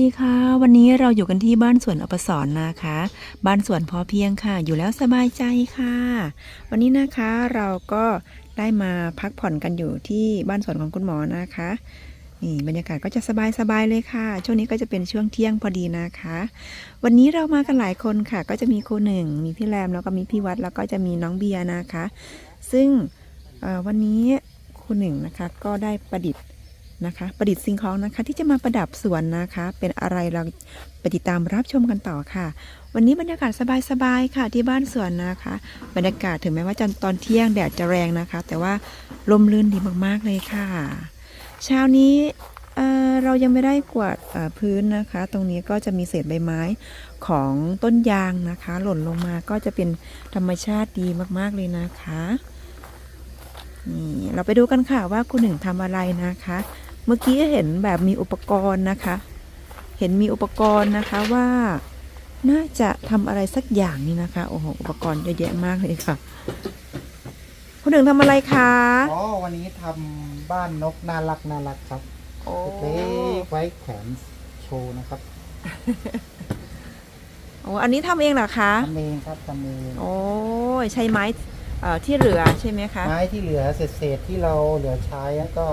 ดีค่ะ วันนี้เราอยู่กันที่บ้านสวนอปสรนนะคะ บ้านสวนพอเพียงค่ะ อยู่แล้วสบายใจค่ะ วันนี้นะคะเราก็ได้มาพักผ่อนกันอยู่ที่บ้านสวนของคุณหมอนะคะนี่บรรยากาศก็จะสบายๆเลยค่ะ ช่วงนี้ก็จะเป็นช่วงเที่ยงพอดีนะคะ วันนี้เรามากันหลายคนค่ะ ก็จะมีครูหนึ่งมีพี่แรมแล้วก็มีพี่วัดแล้วก็จะมีน้องเบียร์นะคะ ซึ่งวันนี้ครูหนึ่งนะคะก็ได้ประดิษฐ์ นะคะ ประดิษฐ์สิ่งของนะคะ ที่จะมาประดับสวนนะคะ เป็นอะไรเราไปติดตามรับชมกันต่อค่ะ วันนี้บรรยากาศสบายๆค่ะที่บ้านสวนนะคะ บรรยากาศถึงแม้ว่าจะตอนเที่ยงแดดจะแรงนะคะ แต่ว่าลมลื่นดีมากๆเลยค่ะ เช้านี้เเรายังไม่ได้กวาดพื้นนะคะ ตรงนี้ก็จะมีเศษใบไม้ของต้นยางนะคะ หล่นลงมาก็จะเป็นธรรมชาติดีมากๆเลยนะคะนี่เราไปดูกันค่ะว่าคุณหนึ่งทำอะไรนะคะ เมื่อกี้เห็นแบบมีอุปกรณ์นะคะ เห็นมีอุปกรณ์นะคะว่าน่าจะทำอะไรสักอย่างนี่นะคะ โอ้โห อุปกรณ์เยอะแยะมากเลยค่ะคุณหนึ่งทำอะไรคะ อ๋อ วันนี้ทำบ้านนกน่ารักน่ารักครับโอ้เล็กๆไว้แขวนโชว์นะครับ โอ้อันนี้ทำเองเหรอคะทำเองครับทำเอง โอ้ยใช้ไม้เอ่อที่เหลือใช่ไหมคะ ไม้ที่เหลือเศษๆที่เราเหลือใช้ก็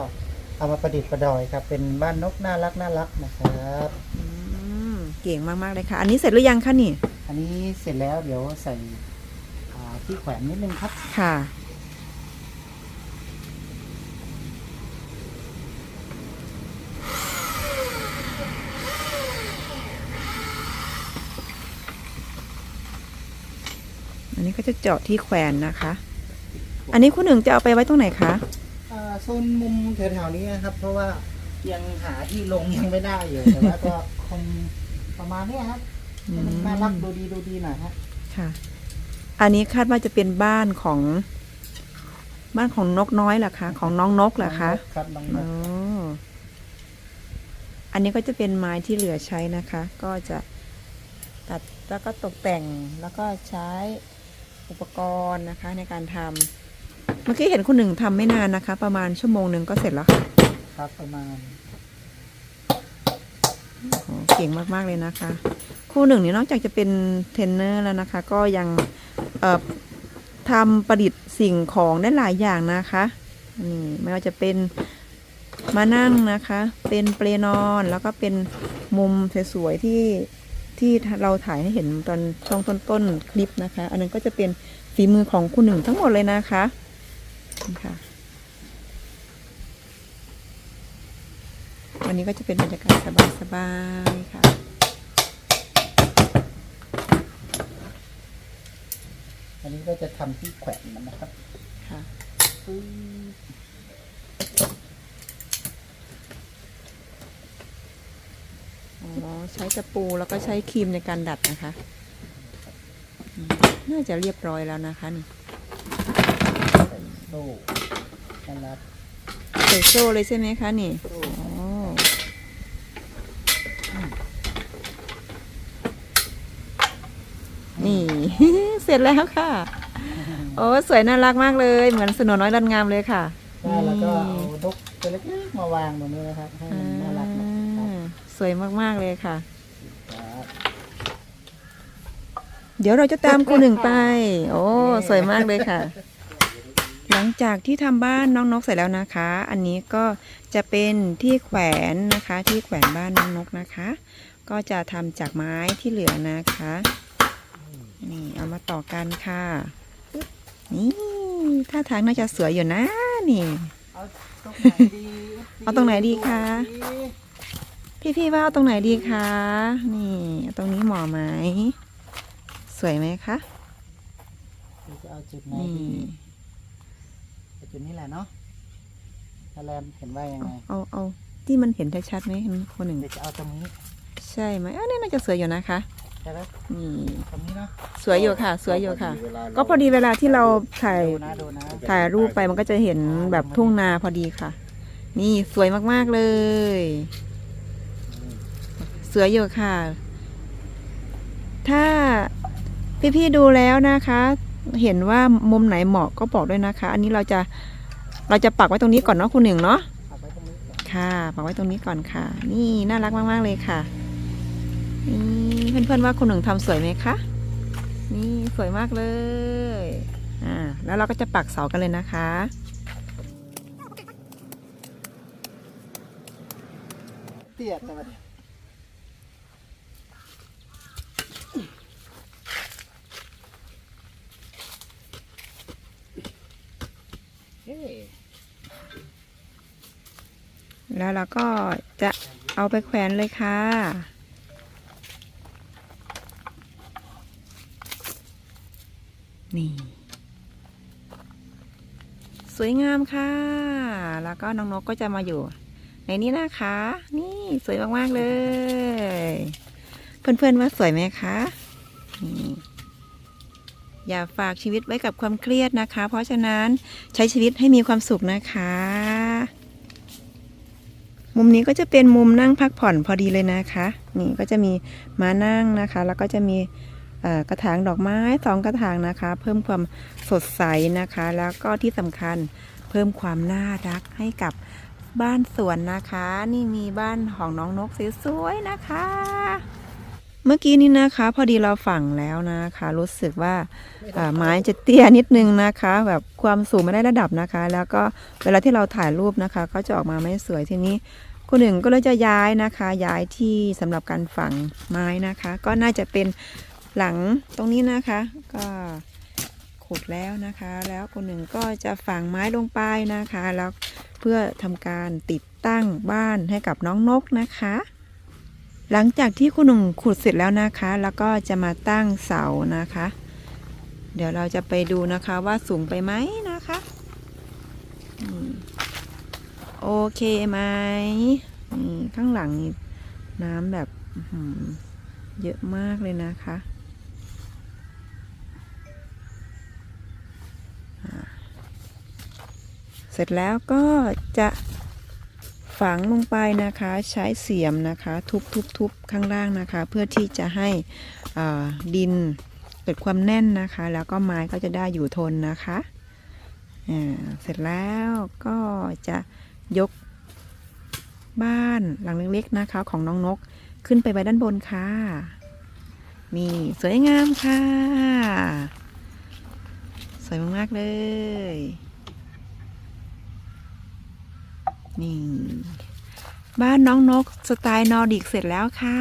เอามาประดิษฐ์ประดอยครับ เป็นบ้านนกน่ารักน่ารักนะครับ อืมเก่งมากๆเลยค่ะ อันนี้เสร็จหรือยังคะนี่ อันนี้เสร็จแล้วเดี๋ยวใส่อ่าที่แขวนนิดนึงครับ ค่ะ อันนี้ก็จะเจาะที่แขวนนะคะ อันนี้คุณหนึ่งจะเอาไปไว้ตรงไหนคะอ่า โซนมุมแถวๆนี้นะครับ เพราะว่ายังหาที่ลงยังไม่ได้อยู่แต่ว่าก็คงประมาณเนี้ยครับให้มันน่ารักดูดีดูดีหน่อยฮะค่ะ อันนี้คาดว่าจะเป็นบ้านของ บ้านของนกน้อยเหรอคะ ของน้องนกเหรอคะครับน้องนอ๋อกอันนี้ก็จะเป็นไม้ที่เหลือใช้นะคะ ก็จะตัดแล้วก็ตกแต่งแล้วก็ใช้อุปกรณ์นะคะ ในการทำเมื่อกี้เห็นคุณหนึ่งทำไม่นานนะคะ ประมาณชั่วโมงหนึ่งก็เสร็จแล้วค่ะครับประมาณโอ้เก่งมากๆเลยนะคะครูหนึ่งนี่นอกจากจะเป็นเทรนเนอร์แล้วนะคะ ก็ยังเอ่อทำประดิษฐ์สิ่งของได้หลายอย่างนะคะนี่ไม่ว่าจะเป็นมานั่งนะคะ เป็นเปลนอนแล้วก็เป็นมุมสวยๆที่ที่เราถ่ายให้เห็นตอนช่วงต้นๆคลิปนะคะ อันนั้นก็จะเป็นฝีมือของคุณหนึ่งทั้งหมดเลยนะคะนี่ ค่ะ วันนี้ก็จะเป็นบรรยากาศสบายๆค่ะอันนี้ก็จะทำที่แขวนมันนะครับ ค่ะปึ๊บอ๋อใช้ตะปูแล้วก็ใช้ครีมในการดัดนะคะอืมน่าจะเรียบร้อยแล้วนะคะนี่ ใส่โซ่น่ารักใส่โซ่เลยใช่ไหมคะนี่โซ่อ๋อนี่ เสร็จแล้วค่ะ โอ้สวยน่ารักมากเลย เหมือนสนน้อยรันงามเลยค่ะได้แล้วก็เอานกตัวเล็กๆมาวางตรงนี้นะครับให้มันน่ารักนะครับอ่าสวยมากๆเลยค่ะครับเดี๋ยวเราจะตามครูหนึ่งไป โอ้ สวยมากเลยค่ะห ลังจากที่ทำบ้านน้องนกเสร็จแล้วนะคะ อันนี้ก็จะเป็นที่แขวนนะคะ ที่แขวนบ้านน้องนกนะคะ ก็จะทำจากไม้ที่เหลือนะคะนี่เอามาต่อกันค่ะปึ๊บนี่ท่าทางน่าจะสวยอยู่นะนี่เอาตรงไหนดีเอาตรงไหนดีคะพี่ๆว่าเอาตรงไหนดีคะนี่เอาตรงนี้เหมาะไหมสวยไหมคะเดี๋ยวจะเอาจุดไหนนี่ดีเอา จุดนี้แหละเนาะถ้าแรมเห็นว่ายังเอาไงเอาเอาที่มันเห็นชัดๆไหมคนหนึ่งเดี๋ยวจะเอาตรงนี้ ใช่ไหมอันนี้น่าจะสวยอยู่นะคะใช่ไหมนี่ตรงนี้เนาะสวยอยู่ค่ะ สวยอยู่ค่ะ ก็พอดีเวลาที่เราถ่ายดูนะดูนะถ่ายรูปไปมันก็จะเห็นแบบทุ่งนาพอดีค่ะ นี่สวยมากๆเลย สวยอยู่ค่ะ ถ้าพี่ๆดูแล้วนะคะ เห็นว่ามุมไหนเหมาะก็บอกด้วยนะคะ อันนี้เราจะเราจะปักไว้ตรงนี้ก่อนเนาะคุณหนึ่งเนาะค่ะปักไว้ตรงนี้ก่อนค่ะ นี่น่ารักมากๆเลยค่ะนี่เพื่อนๆว่าคุณหนึ่งทำสวยไหมคะนี่สวยมากเลยอ่าแล้วเราก็จะปักเสากันเลยนะคะเตี้ยแต่ว่าเฮ้ย แล้วเราก็จะเอาไปแขวนเลยค่ะ นี่ สวยงามค่ะ แล้วก็น้องนกก็จะมาอยู่ในนี้นะคะ นี่สวยมาก ๆ เลย เพื่อน ๆ ว่าสวยไหมคะนี่ อย่าฝากชีวิตไว้กับความเครียดนะคะ เพราะฉะนั้นใช้ชีวิตให้มีความสุขนะคะ มุมนี้ก็จะเป็นมุมนั่งพักผ่อนพอดีเลยนะคะ นี่ก็จะมีมานั่งนะคะ แล้วก็จะมีกระถางดอกไม้สองกระถางนะคะ เพิ่มความสดใสนะคะ แล้วก็ที่สำคัญเพิ่มความน่ารักให้กับบ้านสวนนะคะ นี่มีบ้านของน้องนกสวยๆนะคะ เมื่อกี้นี้นะคะ พอดีเราฝังแล้วนะคะ รู้สึกว่าไม้จะเตี้ยนิดนึงนะคะ แบบความสูงไม่ได้ระดับนะคะ แล้วก็เวลาที่เราถ่ายรูปนะคะ ก็จะออกมาไม่สวยทีนี้คุณหนึ่งก็เลยจะย้ายนะคะ ย้ายที่สำหรับการฝังไม้นะคะ ก็น่าจะเป็นหลังตรงนี้นะคะ ก็ขุดแล้วนะคะ แล้วคุณหนึ่งก็จะฝังไม้ลงไปนะคะ แล้วเพื่อทำการติดตั้งบ้านให้กับน้องนกนะคะ หลังจากที่คุณหนุ่มขุดเสร็จแล้วนะคะ แล้วก็จะมาตั้งเสานะคะ เดี๋ยวเราจะไปดูนะคะว่าสูงไปไหมนะคะโอเคไหมข้างหลังน้ำแบบเยอะมากเลยนะคะเสร็จแล้วก็จะ ฝังลงไปนะคะใช้เสียมนะคะทุบๆๆข้างล่างนะคะ เพื่อที่จะให้ดินเกิดความแน่นนะคะ แล้วก็ไม้ก็จะได้อยู่ทนนะคะอ่าเสร็จแล้วก็จะยกบ้านหลังเล็กๆนะคะ ของน้องนกขึ้นไปไว้ด้านบนค่ะ นี่สวยงามค่ะ สวยมากๆเลย นี่ บ้านน้องนกสไตล์นอร์ดิกเสร็จแล้วค่ะ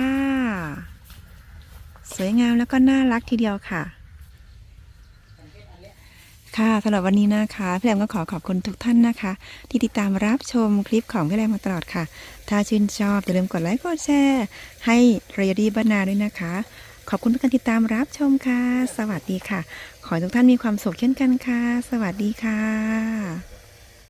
สวยงามแล้วก็น่ารักทีเดียวค่ะ ค่ะสำหรับวันนี้นะคะพี่แรมก็ขอขอบคุณทุกท่านนะคะ ที่ติดตามรับชมคลิปของพี่แรมมาตลอดค่ะ ถ้าชื่นชอบอย่าลืมกดไลค์กดแชร์ ให้เรียดีบรรณาด้วยนะคะ ขอบคุณทุกการติดตามรับชมค่ะ สวัสดีค่ะ ขอให้ทุกท่านมีความสุขเช่นกันค่ะ สวัสดีค่ะ